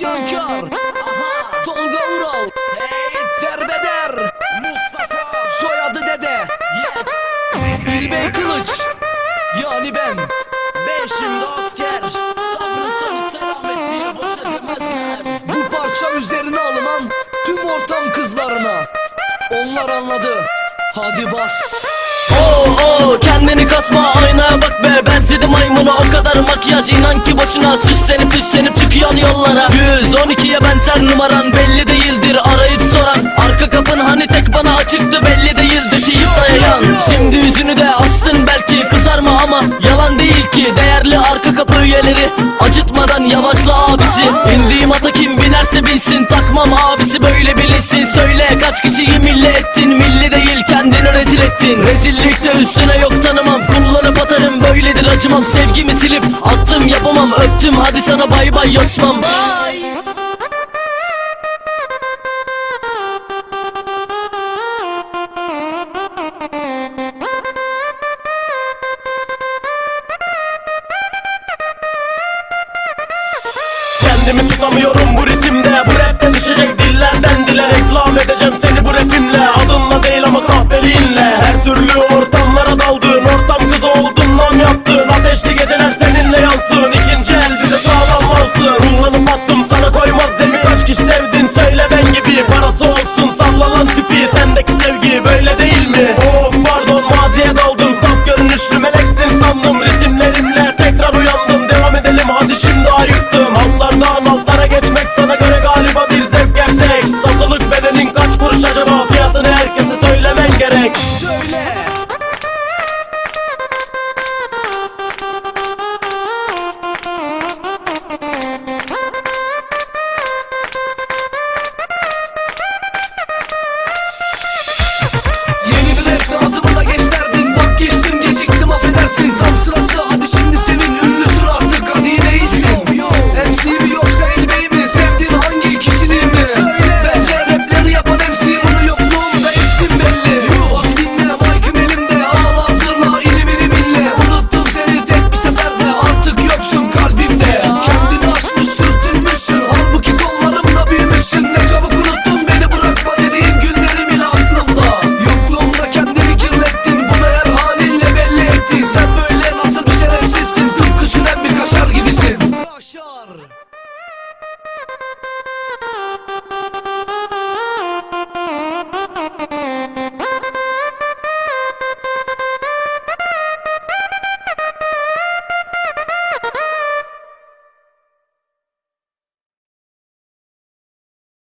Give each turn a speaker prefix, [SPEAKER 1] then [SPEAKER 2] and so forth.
[SPEAKER 1] İsyankar Tolga Ural. Derbeder.
[SPEAKER 2] Mustafa.
[SPEAKER 1] Soyadı Dede.
[SPEAKER 2] Yes.
[SPEAKER 1] İlbey Kılıç. Yani ben.
[SPEAKER 2] Beşimde asker. Sabrın sonu selamet diye boşa demezler
[SPEAKER 1] Bu parça üzerine alınan tüm ortam kızlarına. Onlar anladı. Hadi bas.
[SPEAKER 3] Oo oo kendini kasma aynaya bak be. Benzedim maymuna o kadar makyaj. İnan ki boşuna. Süslenip süslenip çıkıyorsun yollara. 112'ye benzer numaran belli değildir. Arayıp soran Arka kapın hani tek bana açıktı belli değil dışı dayayan Şimdi yüzünü de astın belki kızarma ama yalan değil ki. Değerli arka kapı üyeleri Acıtmadan yavaşla abisi. İndiğim ata kim binerse binsin takmam abisi böyle bilinsin Söyle kaç kişiyi milli ettin milli değil kendini rezil ettin. Rezillikte üstüne yok acımam sevgimi silip attım yapamam öptüm. Hadi sana bay bay yosmam Kendimi tutamıyorum buraya gelsin tam sırası.